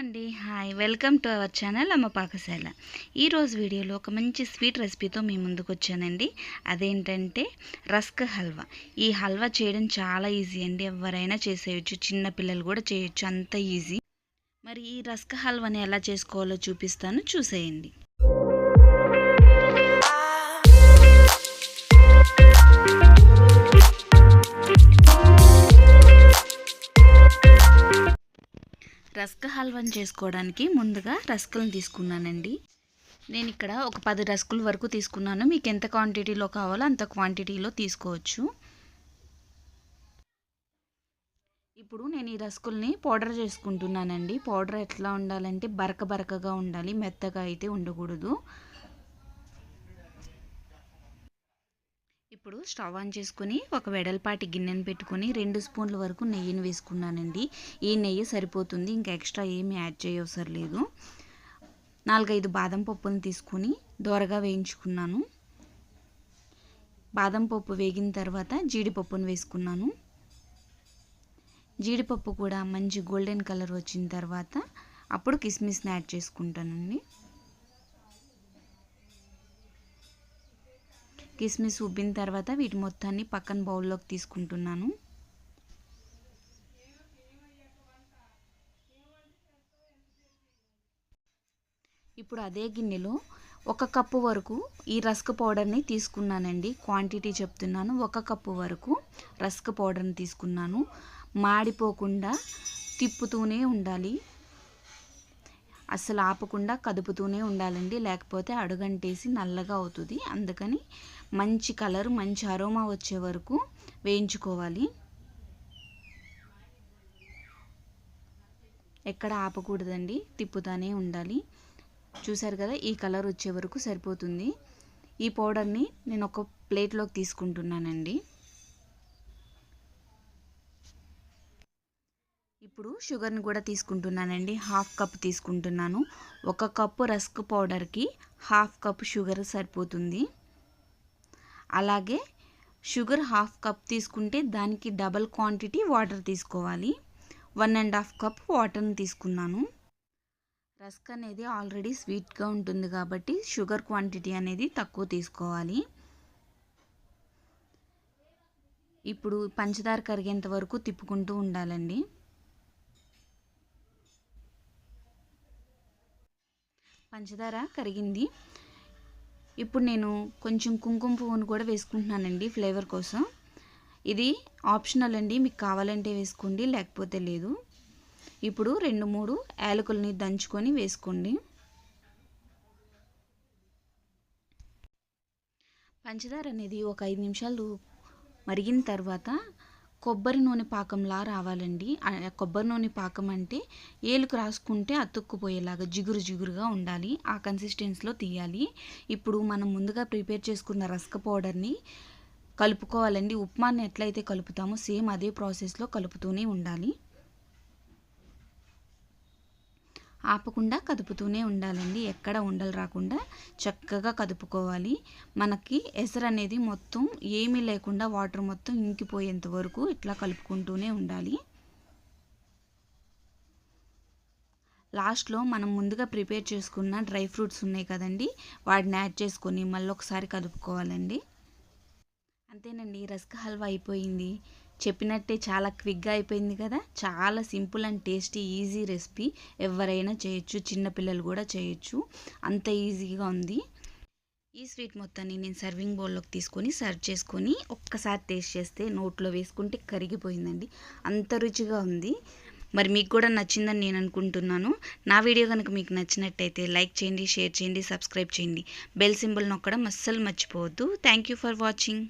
అండి. Hi. Welcome to our channel Amma Pakasala. ఈరోజు వీడియోలో ఒక మంచి స్వీట్ రెసిపీతో మీ ముందుకు వచ్చానండి. అదేంటంటే రస్క్ హల్వా. ఈ హల్వా చేయడం చాలా ఈజీ అండి. ఎవరైనా చేసేయచ్చు. చిన్న పిల్లలు కూడా చేయొచ్చు. అంత ఈజీ. మరి ఈ రస్క్ హల్వాని ఎలా చేసుకోవాలో చూపిస్తాను. చూసేయండి. హల్వాని చేసుకోవడానికి ముందుగా రస్కులను తీసుకున్నానండి. నేను ఇక్కడ ఒక పది రస్కుల వరకు తీసుకున్నాను. మీకు ఎంత క్వాంటిటీలో కావాలో అంత క్వాంటిటీలో తీసుకోవచ్చు. ఇప్పుడు నేను ఈ రస్కుల్ని పౌడర్ చేసుకుంటున్నానండి. పౌడర్ ఎట్లా ఉండాలంటే బరక బరకగా ఉండాలి. మెత్తగా అయితే ఉండకూడదు. ఇప్పుడు స్టవ్ ఆన్ చేసుకుని ఒక వెడల్పాటి గిన్నెను పెట్టుకొని రెండు స్పూన్ల వరకు నెయ్యిని వేసుకున్నానండి. ఈ నెయ్యి సరిపోతుంది ఇంకా ఎక్స్ట్రా ఏమి యాడ్ చేయవసరం లేదు. నాలుగైదు బాదం పప్పును తీసుకుని దోరగా వేయించుకున్నాను. బాదం పప్పు వేగిన తర్వాత జీడిపప్పును వేసుకున్నాను. జీడిపప్పు కూడా మంచి గోల్డెన్ కలర్ వచ్చిన తర్వాత అప్పుడు కిస్మిస్ని యాడ్ చేసుకుంటానండి. కిస్మిస్ ఉబ్బిన తర్వాత వీటి మొత్తాన్ని పక్కన బౌల్లోకి తీసుకుంటున్నాను. ఇప్పుడు అదే గిన్నెలో ఒక కప్పు వరకు ఈ రస్క్ పౌడర్ని తీసుకున్నానండి. క్వాంటిటీ చెప్తున్నాను. ఒక కప్పు వరకు రస్క్ పౌడర్ని తీసుకున్నాను. మాడిపోకుండా తిప్పుతూనే ఉండాలి. అస్సలు ఆపకుండా కదుపుతూనే ఉండాలండి. లేకపోతే అడుగంటేసి నల్లగా అవుతుంది. అందుకని మంచి కలర్ మంచి అరోమా వచ్చే వరకు వేయించుకోవాలి. ఎక్కడ ఆపకూడదండి తిప్పుతానే ఉండాలి. చూసారు కదా ఈ కలర్ వచ్చే వరకు సరిపోతుంది. ఈ పౌడర్ని నేను ఒక ప్లేట్లోకి తీసుకుంటున్నానండి. ఇప్పుడు షుగర్ని కూడా తీసుకుంటున్నానండి. హాఫ్ కప్ తీసుకుంటున్నాను. ఒక కప్పు రస్క్ పౌడర్కి హాఫ్ కప్ షుగర్ సరిపోతుంది. అలాగే షుగర్ హాఫ్ కప్ తీసుకుంటే దానికి డబల్ క్వాంటిటీ వాటర్ తీసుకోవాలి. వన్ అండ్ హాఫ్ కప్ వాటర్ని తీసుకున్నాను. రస్క్ అనేది ఆల్రెడీ స్వీట్గా ఉంటుంది కాబట్టి షుగర్ క్వాంటిటీ అనేది తక్కువ తీసుకోవాలి. ఇప్పుడు పంచదార కరిగేంత వరకు తిప్పుకుంటూ ఉండాలండి. పంచదార కరిగింది. ఇప్పుడు నేను కొంచెం కుంకుమ పువ్వును కూడా వేసుకుంటున్నానండి ఫ్లేవర్ కోసం. ఇది ఆప్షనల్ అండి మీకు కావాలంటే వేసుకోండి లేకపోతే లేదు. ఇప్పుడు రెండు మూడు యాలకుల్ని దంచుకొని వేసుకోండి. పంచదార అనేది ఒక ఐదు నిమిషాలు మరిగిన తర్వాత కొబ్బరి నూనె పాకంలా రావాలండి. కొబ్బరి నూనె పాకం అంటే ఏలుకు రాసుకుంటే అతుక్కుపోయేలాగా జిగురు జిగురుగా ఉండాలి. ఆ కన్సిస్టెన్సీలో తీయాలి. ఇప్పుడు మనం ముందుగా ప్రిపేర్ చేసుకున్న రస్క పౌడర్ని కలుపుకోవాలండి. ఉప్మాని ఎట్లయితే కలుపుతామో సేమ్ అదే ప్రాసెస్లో కలుపుతూనే ఉండాలి. ఆపకుండా కదుపుతూనే ఉండాలండి. ఎక్కడ ఉండలు రాకుండా చక్కగా కదుపుకోవాలి. మనకి ఎసరు అనేది మొత్తం ఏమీ లేకుండా వాటర్ మొత్తం ఇంకిపోయేంత వరకు ఇట్లా కలుపుకుంటూనే ఉండాలి. లాస్ట్లో మనం ముందుగా ప్రిపేర్ చేసుకున్న డ్రై ఫ్రూట్స్ ఉన్నాయి కదండి వాటిని యాడ్ చేసుకొని మళ్ళీ ఒకసారి కదుపుకోవాలండి. అంతేనండి రస్క్ హల్వా అయిపోయింది. చెప్పినట్టే చాలా క్విక్గా అయిపోయింది కదా. చాలా simple and tasty easy recipe ఎవరైనా చేయొచ్చు చిన్నపిల్లలు కూడా చేయొచ్చు. అంత ఈజీగా ఉంది. ఈ స్వీట్ మొత్తాన్ని నేను సర్వింగ్ బౌల్లోకి తీసుకొని సర్వ్ చేసుకొని ఒక్కసారి టేస్ట్ చేస్తే నోట్లో వేసుకుంటే కరిగిపోయిందండి. అంత రుచిగా ఉంది. మరి మీకు కూడా నచ్చిందని నేను అనుకుంటున్నాను. నా వీడియో కనుక మీకు నచ్చినట్టయితే లైక్ చేయండి షేర్ చేయండి సబ్స్క్రైబ్ చేయండి. బెల్ సింబల్ నొక్కడం అస్సలు మర్చిపోవద్దు. Thank you for watching.